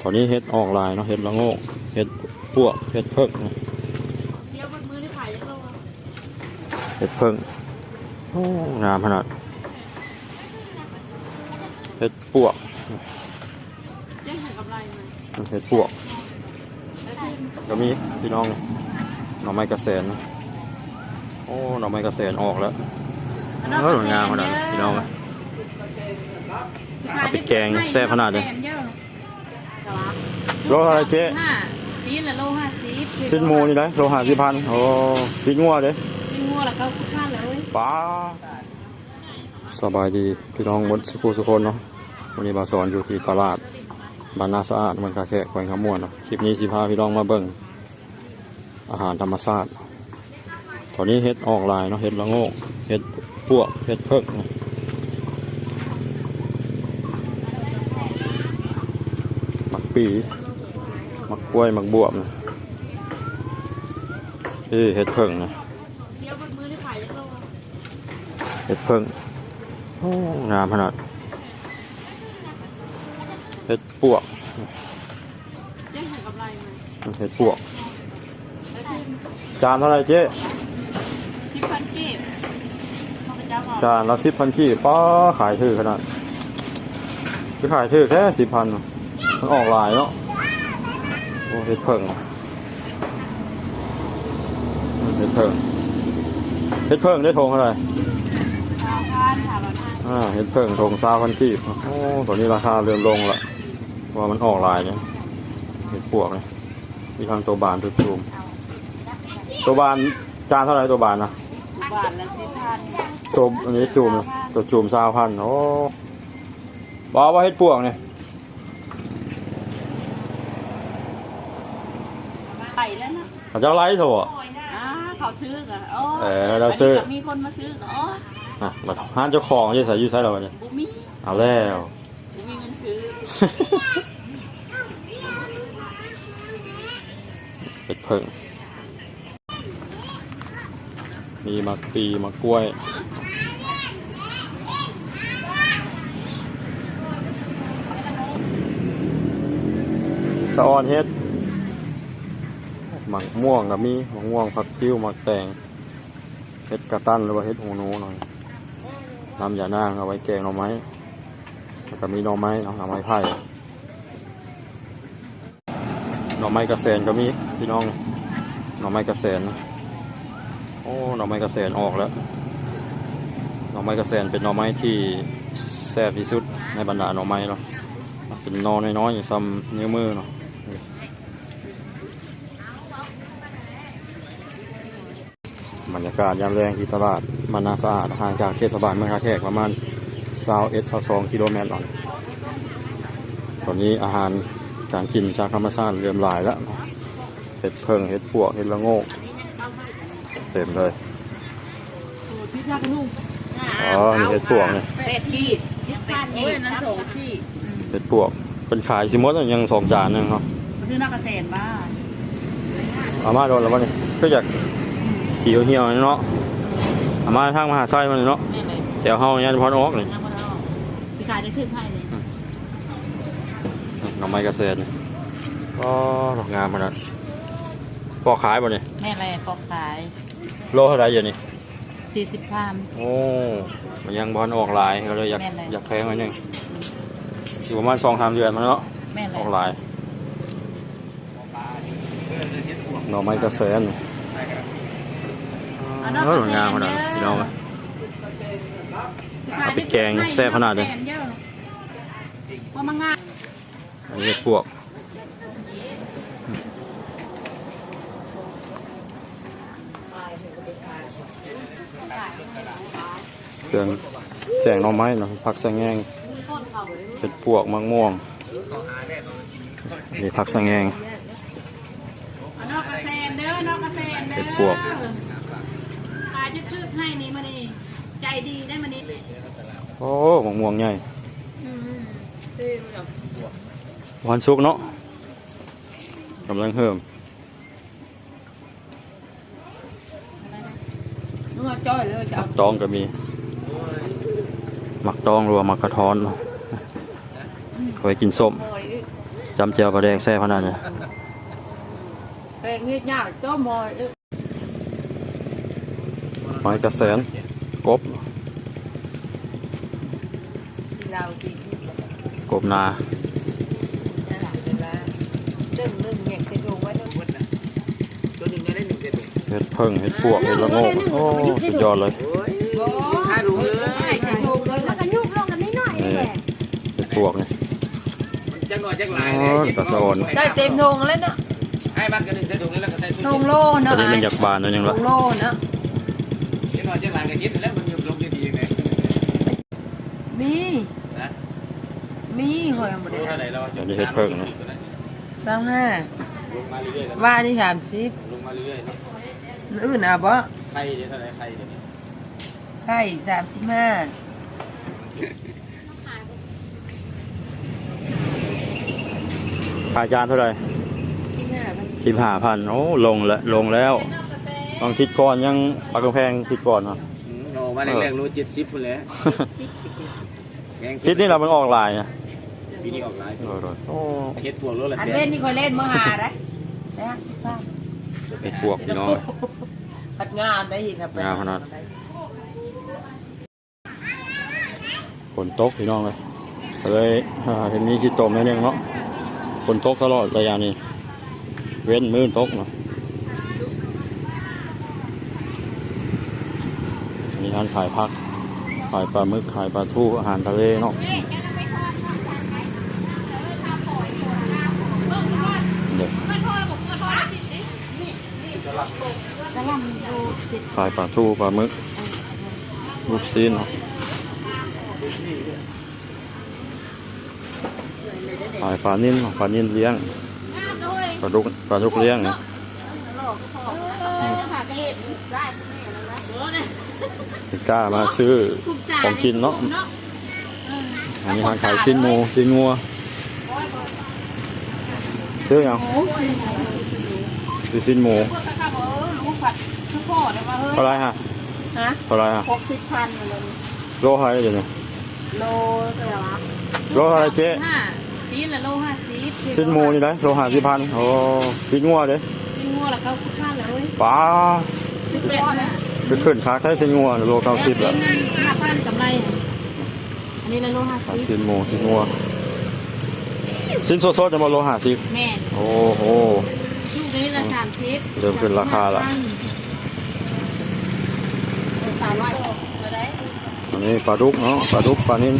ตอนนี้เฮ็ดออกลายเนาะเฮ็ดละโงกเฮ็ดพวกเฮ็ดเพิ่งเดี๋ยวมันมือที่ขายยังเราอะเฮ็ดเพิ่งโอ้งามขนาดเฮ็ดปวกยังหากำไรมันเฮ็ดปวกก็มีพี่น้องหน่อไม้กระแสนะโอ้หน่อไม้กระแสนออกแล้วเอองามขนาดพี่น้องเอาไปแกงแซ่บขนาดเลย โลอะไรเจ๊ห้าซีนละโลห้าซีนชิ้นหมูนี่ได้โลหะสิพันโอ้ชิ้นงัวเด้ชิ้นงัวแล้วก็คุ้มค่าเลยป้าสบายดีพี่น้องหมดสุขุสุคนเนาะวันนี้มาสอนอยู่ที่ตลาดบ้านนาสะอาดเมันคาแค่แขวงขามวนเนาะคลิปนี้สิพาพี่น้องมาเบิ่งอาหารธรรมชาติตอนนี้เฮ็ดออกลายเนาะเฮ็ดละโงกเฮ็ดพวกเฮ็ดเพิกนะหมัก ปีหมักกล้วยหมักบวบนะเอ้เฮ็ดเพิงนะเดี๋ยวมันมือที่ขายยังเราอะเห็ดเพิ่งโอ้งามขนาดเห็ดปวกยังหากำไรมันเห็ดปวก จานเท่าไหรเจ๊สิบพันเก็บข้าพเจ้าบอกจานละสิบพันที่ป้าขายถือขนาดไปขายถือแค่สิบพัน มันออกหลายเนาะโอ้เห็ดเพิ่งเห็ดเพิ่งเห็ดเพิ่งได้ทงเท่าไหร่ชาวบ้านค่ะเราท่านอ่าเห็ดเพิ่งทงซาพันที่โอ้ตอนนี้ราคาเริ่มลงละเพราะว่ามันออกหลายเนี่ยเห็ดปวกเนี่ยมีทางตัวบานตัวจูมตัวบานจานเท่าไหร่ตัวบานนะบาทละสิบพันตัวอันนี้จูมนะตัวจูมซาวพันโอ้บอกว่าเฮ็ดพวกเนี่ย ไปแล้วนะ เขาจะไล่โถอะ อ่าเขาซื้อกันโอ้เออเราซื้อ นนี้ก็มีคนมาซื้อกันอ๋ออะมาห้านเจ้าของจะใส่อยูใส่เราเนี่ยบุมีเอาแล้ว บุมีเงินซื้อเฮ็ดเพิ่ง มีมักปีมักกล้วย สะออนเฮ็ด หมักม่วงกับมีหมักม่วงผักติ้วหมักแตงเฮ็ดกระตั้นหรือว่าเฮ็ดหูหนูหน่อยน้ำยานางเอาไว้แกงหน่อไม้แล้วก็มีหน่อไม้เนาหน่อไม้ไผ่หน่อไม้กระแสนก็มีพี่น้องหน่อไม้กระแสนนโอ้หน่อไม้กระแสนออกแล้วหน่อไม้กระแสนเป็นหน่อไม้ที่แซ่บที่สุดในบรรดาหน่อไม้เนาะเป็นหนอน้อยๆอย่างซ้ำนิ้วมือเนาะ บรรยากาศยามแรงที่ตลาดมานาสะอาดห่างจากเทศบาลเมืองคาแขกประมาณ21 22กิโลเมตรหลังตอนนี้อาหารการกินจากธรรมชาติเริ่มหลายแล้วเห็ดเพิงเห็ดปวกเห็ดละโงก เต็มเลยโอ้พี่ชาขนุ่มอ๋อมีเห็ดปวกเนี่ยเป็ดขี้สิบพันเองนะสองขี้เห็ดปวกเป็นขายสิมดยังสองจานหนึงเนาะซื้อนักเกษตรบ้าอามาโดนแล้ววะนี่ก็อยาก สีเหี่ยวๆเนาะอามาทางมหาไส้มันเนาะแม่เลยแถวเฮายันพอนออกเลยยังไม่ได้ออกพี่ขายได้ครึ่งให้เลยหน่อไม้กระเซ็นก็ดอกงามขนาดพอขายบ่เนี่ยแม่เลยฟอกขายโลเท่าไหรอยู่นี่สี่สิบพันโอ้มันยังบอลออกหลายก็เลยอยากแม่นเลยอยากแพงไว้หนึงอยู่ประมาณสองสามเดือนมาเนาะแม่เลอยอกหลายหน่อไม้กระเซ็น เออดอกงามขนาดพี่น้องเอาไปแกงแซ่บขนาดเลยว่ามันง่ายอันนี้พวกเครื่องแจงหน่อไม้เนาะผักสะแงงเป็นพวกมังม่วงนี่ผักสะแงงเอานอกกระเซนเด้อนอกกระเซนเด้อเป็นพวกขายจะครึ่งให้นี่มานี่ใจดีได้มานี่โอ้มังม่วงใหญ่อืมซื้อมาจากวันชุกเนาะกำลังเพิ่มนัวจ้อยเลยจะหมัเอากตองก็มี หมักตองรัวหมักกระท้อนเนาะเอาไว้กินส้มจำเจียวปลาแดงแซ่พนันเนี่ยแต่เงียบยากเจ้ามอยเอ้ย หอยกระแสนกบ เราสิกบนาเรื่องเรื่องเนี่ยจะดูไว้เรื่องตัวหนึ่งจะได้หนึ่งเจ็ดเห็ดเพิ่งเห็ดปวกเห็ดละโงกโอ้สุดยอดเลยโอ้ยโอ้ถ้ารู้เลยยจะดูเลยแล้วก็ยุบลงกันนิดหน่อยนี่แหละเห็ดปวกนี่มันจังหน่อยจังหลายอ๋อตะสะออนได้เต็มทงแล้วเนาะให้มันกันหนึ่งใส่ถุงนี้แล้วก็ใส่ถุงทงโลตอเนาะนนี้มันอยากบานแล้วยังทละงโลเนาะจังห น่อยจังหลายกันคิดแล้วมันยมลงจะดีไงมีนะมีหอยหมดเลยเท่าไหร่แล้วสามห้าลงมาเรื่อยๆแล้วว่าที่สามสิบลงมาเรื่อยๆเนาะอื่นอะบ่ไข่เท่าไหร่ไข่เดี๋ยวใช่สามสิบห้าขายจานเท่าไหร่สิบห้าพันสิบห้าพัน โอ้ ลงแล้วลงแล้ว บางทิศก่อนยังปากกำแพงทิศก่อนเนาะอืมโอ้มาแรกๆรู้เจ็ดสิบคนแล้วแม่งทิศนี่เรามันออกลายนะปีนี้ออกหลายโอ้โหโอ้เฮ็ดพวงรู้ละอันแสเว้นนนี่ก็เล่นเมื่อหาได้ได้ห้าสิบห้าเห็ดปวกพี่น้อง ปัดงามได้หินครับงามขนาด ฝนตกพี่น้องเลยก็เลยอ่าเห็นมีขี้ตมนิดนึงเนาะฝนตกตลอดระยะนี้ เว้นมื้อตกเนาะ ร้านขายพัก ขายปลาหมึก ขายปลาทูอาหารทะเลเนาะขายปลาทูปลาหมึก ลูกซีนเนาะขายปลานิ่นปลานิ่นเลี้ยง ปลาดุก ปลาดุกเลี้ยงเนี่ย กล้ามาซื้อของกินเนาะอันนี้ร้านขายซินหมูซินงัวซื้อยังซื้อซินหมูลูกผัดทุกข้อได้มาเฮ้ยเท่าไหรฮะฮะเท่าไหรฮะหกสิบพันเลยโลเท่าไหรเดี๋ยวนี้โลเท่าไหร่วะโลเท่าไหรเจ๊ห้าชิ้นละโลห้าสิบซินหมูนี่นะโลห้าสิบพันโอ้ซินงัวเด้ชิ้นงัวละเก้าสิบพันเลยป้าสิบแปดนะ ไปขึ้นค้าใช้ซินงัวโลเก้าสิบแล้แล้ววห้าพันกำไร อันนี้ละโลห้าขายสิซิบนหมูซินงัวซินสดๆจะมาโลห้าสิบแม่โอ้โหลูกนี้ละสามสิบเริ่มขึ้นราคาละสามร้อยมาได้อันนี้ปลาดุกเนาะปลาดุกปลานิ่น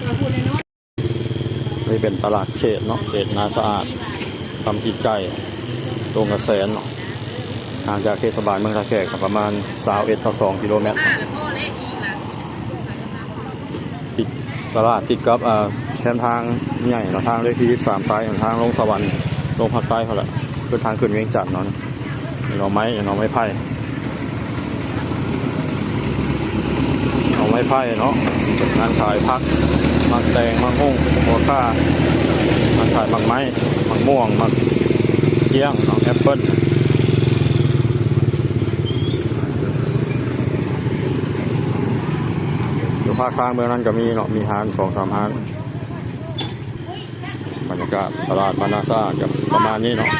ตัวพูดเลยเนาะนี่เป็นตลาดเขตเนาะเขตนาสะอาดทำกินไก่ตรงกระแสนเนาะ ห่างจากเทศบาลเมืองตะแขกประมาณ21 22กิโลเมตรอ่าแล้วพ่อเล็กอีกละติดตลาดติดกับแคมทางใหญ่เนาะทางเลขที่23ไปทางลงสวรรค์ลงภาคใต้เขาแหละคือทางขึ้นเวียงจันทน์เนาะหน่อไม้หน่อไม้ไผ่หน่อไม้ไผ่เนาะงานขายพักมักแตงมักหุ่งหัวข้ามันขายมักไม้มักม่วงมักเกี้ยงเนาะแอปเปิ้ลอยู่ ภาคกลางเมืองนั้นก็มีเนาะมีฮานสองสามฮานบรรยากาศตลาดบานาซากับประมาณนี้เนาะ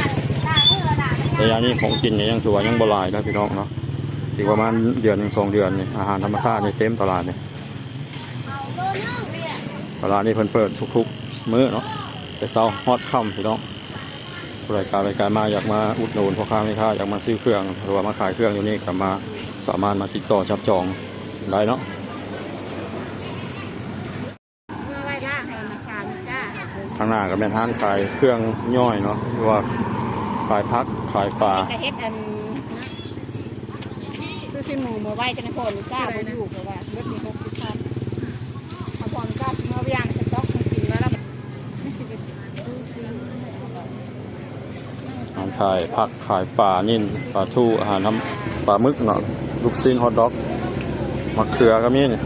ระยะนี้ของกินเนี่ยยังถือว่ายังบหลายนะพี่น้องเนาะอีกประมาณเดือนหนึ่งสองเดือนนี่อาหารธรรมชาติเนี่ยเต็มตลาดเนี่ยตลาดนี้เพิ่นเปิดทุกๆมื้อเนาะแต่เช้าฮอดค่ำพี่น้องรายการรายการมาอยากมาอุดหนุนพ่อค้าแม่ค้าอยากมาซื้อเครื่องหรือว่ามาขายเครื่องอยู่นี่ก็มาสามารถมาติดต่อจับจองได้เนาะ เมื่อไหร่ล่าให้มาชามจ้า ข้างหน้าก็เป็นร้านขายเครื่องย่อยเนาะหรือว่าขายพักขายปลากระเฮ็ดอันซื้อชิ้นหมูมาไว้จะในคนกล้าบ่อยู่เพราะว่าเลือดมีหกสิบพันเอาพรกล้าเมื่อย่างสต๊อกมันกินมาแล้วไม่สิบเอ็ดร้านขายผักขายปลานิ่นปลาทูอาหารน้ำปลาหมึกเนาะลูกซีนฮอทดอกมะเขือก็มีนี่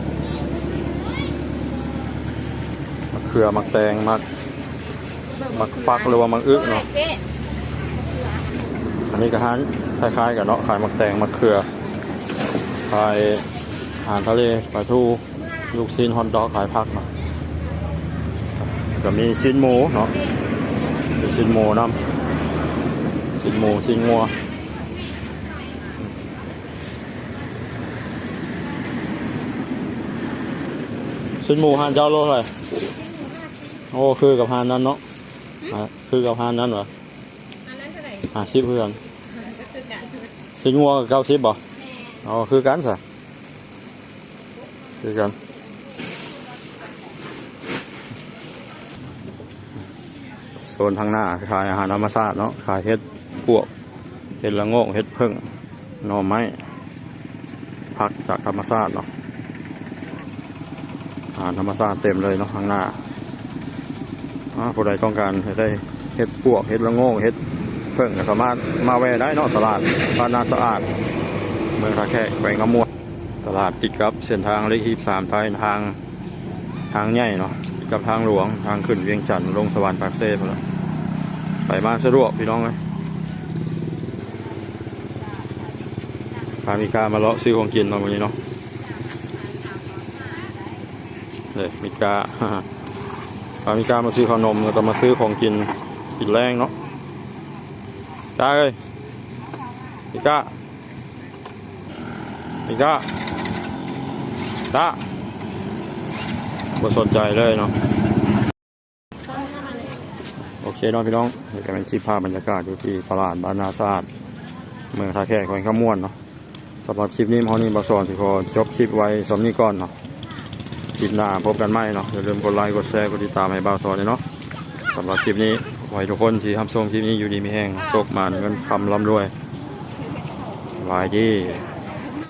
มะเขือมะแตงมะ มะฟักหรือว่ามะอึเนาะอันนี้ก็ร้านคล้ายๆกับเนาะขายมะแตงมะเขือขายอาหารทะเลปลาทูลูกซีนฮอทดอกขายผักเนาะก็มีชิ้นหมูเนาะมีชิ้นหมูน้ำชิ้นหมูชิ้นงัวชิ้นหมูหานเจ้าโลเท่าไหร่โอ้คือกับหานนั้นเนาะ อะคือกับหานนั้นเหรออันนั้นเท่าไหร่ห้าสิบเพื่อนก็คือกันชิ้นงัวเก้าสิบบ่อ๋อคือกันสิคือกันโซนทางหน้าขายอาหารธรรมชาติเนาะขายเห็ดพวกเห็ดละโงกเห็ดเพิ่งหน่อไม้ผักจากธรรมชาติเนาะอาหารธรรมชาติเต็มเลยเนาะข้างหน้าอ่า ผู้ใดต้องการได้เห็ดพวกเห็ดละโงกเห็ดเพิ่งสามารถมาแวะได้นอกตลาดบ้านนาสะอาด เมืองท่าแขกแขวงกำมวดตลาดติดกับเส้นทางเลขที่สามไทยทางทางใหญ่เนาะกับทางหลวงทางขึ้นเวียงจันทร์ลงสวรรค์ปากเซ่ไปแล้วไปมาสะดวกพี่น้องเลยพามีกามาเลาะซื้อของกินมาวันนี้เนาะเลยมีกาามีการมาซื้อขนมแล้วก็มาซื้อของกินกินแรงเนาะจ้าเอ้ยพี่ก้าพี่ก้าจ้าบ่สนใจเลยเนาะโอเคน้องพี่น้องเดี๋ยวจะเป็นคลิปภาพบรรยากาศอยู่ที่ตลาดบ้านนาซาดเมืองท่าแขกแขวงขม่วนเนาะสำหรับคลิปนี้มอนี่บาสอนสิขอจบคลิปไว้สำนี้ก่อนเนาะ คลิปหน้าพบกันใหม่เนาะอย่าลืมกดไลค์กดแชร์กดติดตามให้บาสอนเนาะสำหรับคลิปนี้ไว้ทุกคนที่ทำทรงคลิปนี้อยู่ดีมีแห้งโชคมันเงินคำร่ำรวยสบายดี